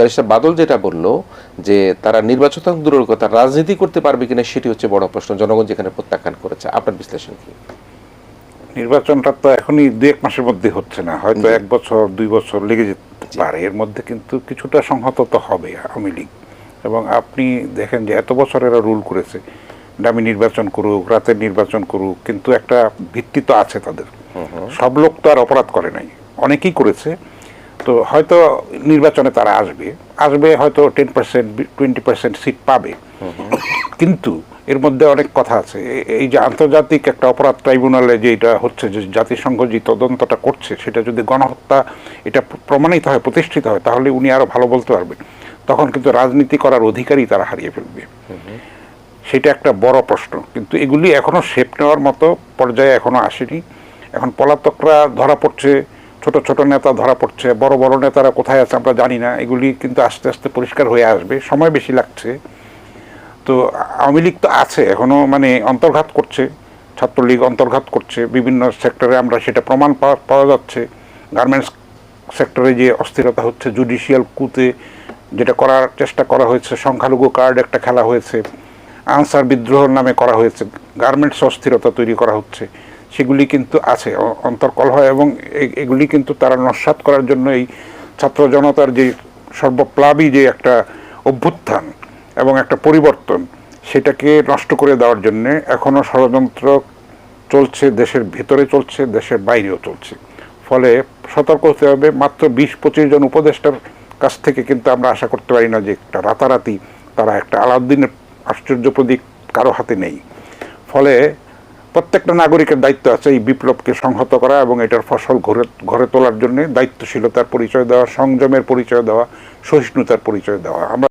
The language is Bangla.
ব্যারিস্টার বাদল যেটা বলল যে তারা নির্বাচন দূরের কথা রাজনীতি করতে পারবে কিনা সেটি হচ্ছে বড় প্রশ্ন। জনগণ যেখানে প্রত্যাখ্যান করেছে আপনার বিশ্লেষণ কি? নির্বাচনটা তো এখনই দু এক মাসের মধ্যে হচ্ছে না হয়তো এক বছর দুই বছর লেগে যেতে পারে এর মধ্যে কিন্তু কিছুটা সংহত তো হবে আওয়ামী লীগ। এবং আপনি দেখেন যে এত বছর এরা রুল করেছে দামি নির্বাচন করুক রাতের নির্বাচন করুক কিন্তু একটা ভিত্তি তো আছে তাদের। সব লোক তো আর অপরাধ করে নাই। অনেকেই করেছে তো হয়তো নির্বাচনে তারা আসবে আসবে হয়তো ten percent twenty percent seat পাবে। কিন্তু এর মধ্যে অনেক কথা আছে। এই যে আন্তর্জাতিক একটা অপরাধ ট্রাইব্যুনালে যে এটা হচ্ছে, যে জাতিসংঘ যে তদন্তটা করছে, সেটা যদি গণহত্যা, এটা প্রমাণিত হয়, প্রতিষ্ঠিত হয়, তাহলে উনি আরও ভালো বলতে পারবেন। তখন কিন্তু রাজনীতি করার অধিকারই তারা হারিয়ে ফেলবে। সেটা একটা বড় প্রশ্ন। কিন্তু এগুলি এখনও শেপ নেওয়ার মতো পর্যায়ে এখনও আসেনি। এখন পলাতকরা ধরা পড়ছে ছোট ছোট নেতা ধরা পড়ছে, বড় বড় নেতারা কোথায় আছে আমরা জানি না, এগুলি কিন্তু আস্তে আস্তে পরিষ্কার হয়ে আসবে, সময় বেশি লাগছে। তো আওয়ামী লীগ তো আছে এখনও মানে অন্তর্ঘাত করছে, ছাত্রলীগ অন্তর্ঘাত করছে, বিভিন্ন সেক্টরে আমরা সেটা প্রমাণ পাওয়া পাওয়া যাচ্ছে। গার্মেন্টস সেক্টরে যে অস্থিরতা হচ্ছে, জুডিশিয়াল কুতে যেটা করার চেষ্টা করা হয়েছে, সংখ্যালঘু কার্ড একটা খেলা হয়েছে, আনসার বিদ্রোহের নামে করা হয়েছে, গার্মেন্টস অস্থিরতা তৈরি করা হচ্ছে। সেগুলি কিন্তু আছে অন্তর্কলহ এবং এগুলি কিন্তু তারা নস্বাত করার জন্য এই ছাত্র জনতার যে সর্বপ্লাবী যে একটা অভ্যুত্থান এবং একটা পরিবর্তন, সেটাকে নষ্ট করে দেওয়ার জন্য এখনও ষড়যন্ত্র চলছে, দেশের ভেতরে চলছে, দেশের বাইরেও চলছে। ফলে সতর্ক হতে হবে, মাত্র বিশ পঁচিশ জন উপদেষ্টার কাছ থেকে কিন্তু আমরা আশা করতে পারি না যে একটা রাতারাতি তারা একটা আলাউদ্দিনের আশ্চর্য প্রদীপ কারও হাতে নেই। ফলে প্রত্যেকটা নাগরিকের দায়িত্ব আছে এই বিপ্লবকে সংহত করা এবং এটার ফসল ঘরে ঘরে তোলার জন্য দায়িত্বশীলতার পরিচয় দেওয়া, সংযমের পরিচয় দেওয়া, সহিষ্ণুতার পরিচয় দেওয়া। আমরা